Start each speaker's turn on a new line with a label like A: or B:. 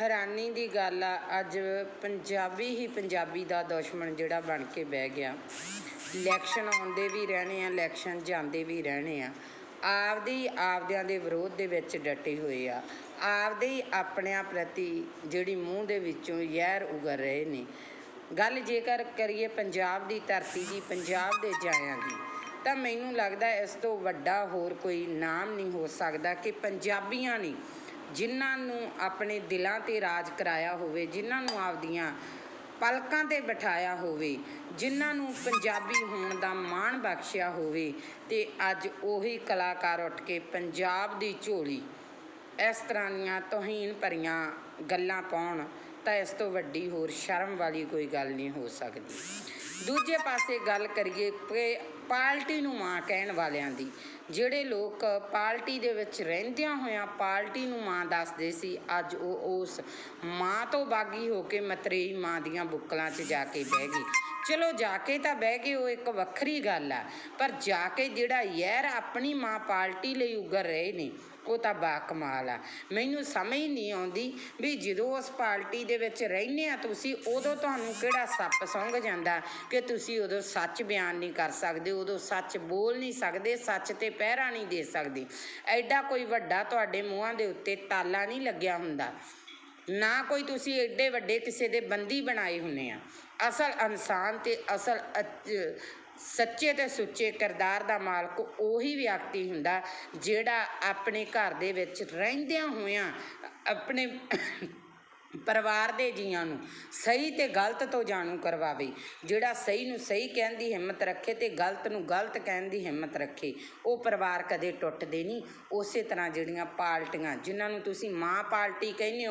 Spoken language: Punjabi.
A: ਹੈਰਾਨੀ ਦੀ ਗੱਲ ਆ, ਅੱਜ ਪੰਜਾਬੀ ਹੀ ਪੰਜਾਬੀ ਦਾ ਦੁਸ਼ਮਣ ਜਿਹੜਾ ਬਣ ਕੇ ਬਹਿ ਗਿਆ। ਇਲੈਕਸ਼ਨ ਆਉਂਦੇ ਵੀ ਰਹਿਣੇ ਆ, ਇਲੈਕਸ਼ਨ ਜਾਂਦੇ ਵੀ ਰਹਿਣੇ ਆ। ਆਪਦੇ ਹੀ ਆਪਦਿਆਂ ਦੇ ਵਿਰੋਧ ਦੇ ਵਿੱਚ ਡਟੇ ਹੋਏ ਆ। ਆਪਦੇ ਹੀ ਆਪਣਿਆਂ ਪ੍ਰਤੀ ਜਿਹੜੀ ਮੂੰਹ ਦੇ ਵਿੱਚੋਂ ਜ਼ਹਿਰ ਉਗਰ ਰਹੇ ਨੇ। ਗੱਲ ਜੇਕਰ ਕਰੀਏ ਪੰਜਾਬ ਦੀ ਧਰਤੀ ਦੀ, ਪੰਜਾਬ ਦੇ ਜਾਇਆਂ ਦੀ, ਤਾਂ ਮੈਨੂੰ ਲੱਗਦਾ ਇਸ ਤੋਂ ਵੱਡਾ ਹੋਰ ਕੋਈ ਨਾਮ ਨਹੀਂ ਹੋ ਸਕਦਾ ਕਿ ਪੰਜਾਬੀਆਂ ਨੇ ਜਿਨ੍ਹਾਂ ਨੂੰ ਆਪਣੇ ਦਿਲਾਂ ਤੇ ਰਾਜ ਕਰਾਇਆ ਹੋਵੇ, ਜਿਨ੍ਹਾਂ ਨੂੰ ਆਪਦੀਆਂ ਪਲਕਾਂ ਤੇ ਬਿਠਾਇਆ ਹੋਵੇ, ਜਿਨ੍ਹਾਂ ਨੂੰ ਪੰਜਾਬੀ ਹੋਣ ਦਾ ਮਾਣ ਬਖਸ਼ਿਆ ਹੋਵੇ, ਤੇ ਅੱਜ ਉਹੀ ਕਲਾਕਾਰ ਉੱਠ ਕੇ ਪੰਜਾਬ ਦੀ ਝੋਲੀ ਇਸ ਤਰ੍ਹਾਂ ਦੀਆਂ ਤੋਹੀਨ ਭਰੀਆਂ ਗੱਲਾਂ ਪਾਉਣ, ਤਾਂ ਇਸ ਤੋਂ ਵੱਡੀ ਹੋਰ ਸ਼ਰਮ ਵਾਲੀ ਕੋਈ ਗੱਲ ਨਹੀਂ ਹੋ ਸਕਦੀ। ਦੂਜੇ ਪਾਸੇ ਗੱਲ ਕਰੀਏ ਕਿ ਪਾਰਟੀ ਨੂੰ ਮਾਂ ਕਹਿਣ ਵਾਲਿਆਂ ਦੀ। ਜਿਹੜੇ ਲੋਕ ਪਾਰਟੀ ਦੇ ਵਿੱਚ ਰਹਿੰਦਿਆਂ ਹੋਇਆਂ ਪਾਰਟੀ ਨੂੰ ਮਾਂ ਦੱਸਦੇ ਸੀ, ਅੱਜ ਉਹ ਉਸ ਮਾਂ ਤੋਂ ਬਾਗੀ ਹੋ ਕੇ ਮਤਰੇਈ ਮਾਂ ਦੀਆਂ ਬੁੱਕਲਾਂ 'ਚ ਜਾ ਕੇ ਬਹਿ ਗਈ। ਚਲੋ ਜਾ ਕੇ ਤਾਂ ਬਹਿ ਗਏ, ਉਹ ਇੱਕ ਵੱਖਰੀ ਗੱਲ ਆ, ਪਰ ਜਾ ਕੇ ਜਿਹੜਾ ਯਾਰ ਆਪਣੀ ਮਾਂ ਪਾਰਟੀ ਲਈ ਉਗਰ ਰਹੇ ਨੇ ਉਹ ਤਾਂ ਬਾ ਕਮਾਲ ਆ। ਮੈਨੂੰ ਸਮਝ ਨਹੀਂ ਆਉਂਦੀ ਵੀ ਜਦੋਂ ਉਸ ਪਾਰਟੀ ਦੇ ਵਿੱਚ ਰਹਿੰਦੇ ਆ ਤੁਸੀਂ, ਉਦੋਂ ਤੁਹਾਨੂੰ ਕਿਹੜਾ ਸੱਪ ਸੁੰਘ ਜਾਂਦਾ? ਕਿ ਤੁਸੀਂ ਉਦੋਂ ਸੱਚ ਬਿਆਨ ਨਹੀਂ ਕਰ ਸਕਦੇ, ਉਦੋਂ ਸੱਚ ਬੋਲ ਨਹੀਂ ਸਕਦੇ, ਸੱਚ ਤੇ ਪਹਿਰਾ ਨਹੀਂ ਦੇ ਸਕਦੇ। ਐਡਾ ਕੋਈ ਵੱਡਾ ਤੁਹਾਡੇ ਮੂੰਹਾਂ ਦੇ ਉੱਤੇ ਤਾਲਾ ਨਹੀਂ ਲੱਗਿਆ ਹੁੰਦਾ। ਨਾ ਕੋਈ ਤੁਸੀਂ ਐਡੇ ਵੱਡੇ ਕਿਸੇ ਦੇ ਬੰਦੀ ਬਣਾਏ ਹੁੰਨੇ ਆ। ਅਸਲ ਇਨਸਾਨ ਤੇ ਅਸਲ ਅਚ- ਸੱਚੇ ਤੇ ਸੁੱਚੇ ਕਿਰਦਾਰ ਦਾ ਮਾਲਕ ਉਹੀ ਵਿਅਕਤੀ ਹੁੰਦਾ ਜਿਹੜਾ ਆਪਣੇ ਘਰ ਦੇ ਵਿੱਚ ਰਹਿੰਦਿਆਂ ਹੋਇਆਂ ਆਪਣੇ ਪਰਿਵਾਰ ਦੇ ਜੀਆਂ ਨੂੰ ਸਹੀ ਤੇ ਗਲਤ ਤੋਂ ਜਾਣੂ ਕਰਵਾਵੇ। ਜਿਹੜਾ ਸਹੀ ਨੂੰ ਸਹੀ ਕਹਿਣ ਦੀ ਹਿੰਮਤ ਰੱਖੇ ਤੇ ਗਲਤ ਨੂੰ ਗਲਤ ਕਹਿਣ ਦੀ ਹਿੰਮਤ ਰੱਖੇ, ਉਹ ਪਰਿਵਾਰ ਕਦੇ ਟੁੱਟਦੇ ਨਹੀਂ। ਉਸੇ ਤਰ੍ਹਾਂ ਜਿਹੜੀਆਂ ਪਾਰਟੀਆਂ ਜਿਨ੍ਹਾਂ ਨੂੰ ਤੁਸੀਂ ਮਾਂ ਪਾਰਟੀ ਕਹਿੰਦੇ ਹੋ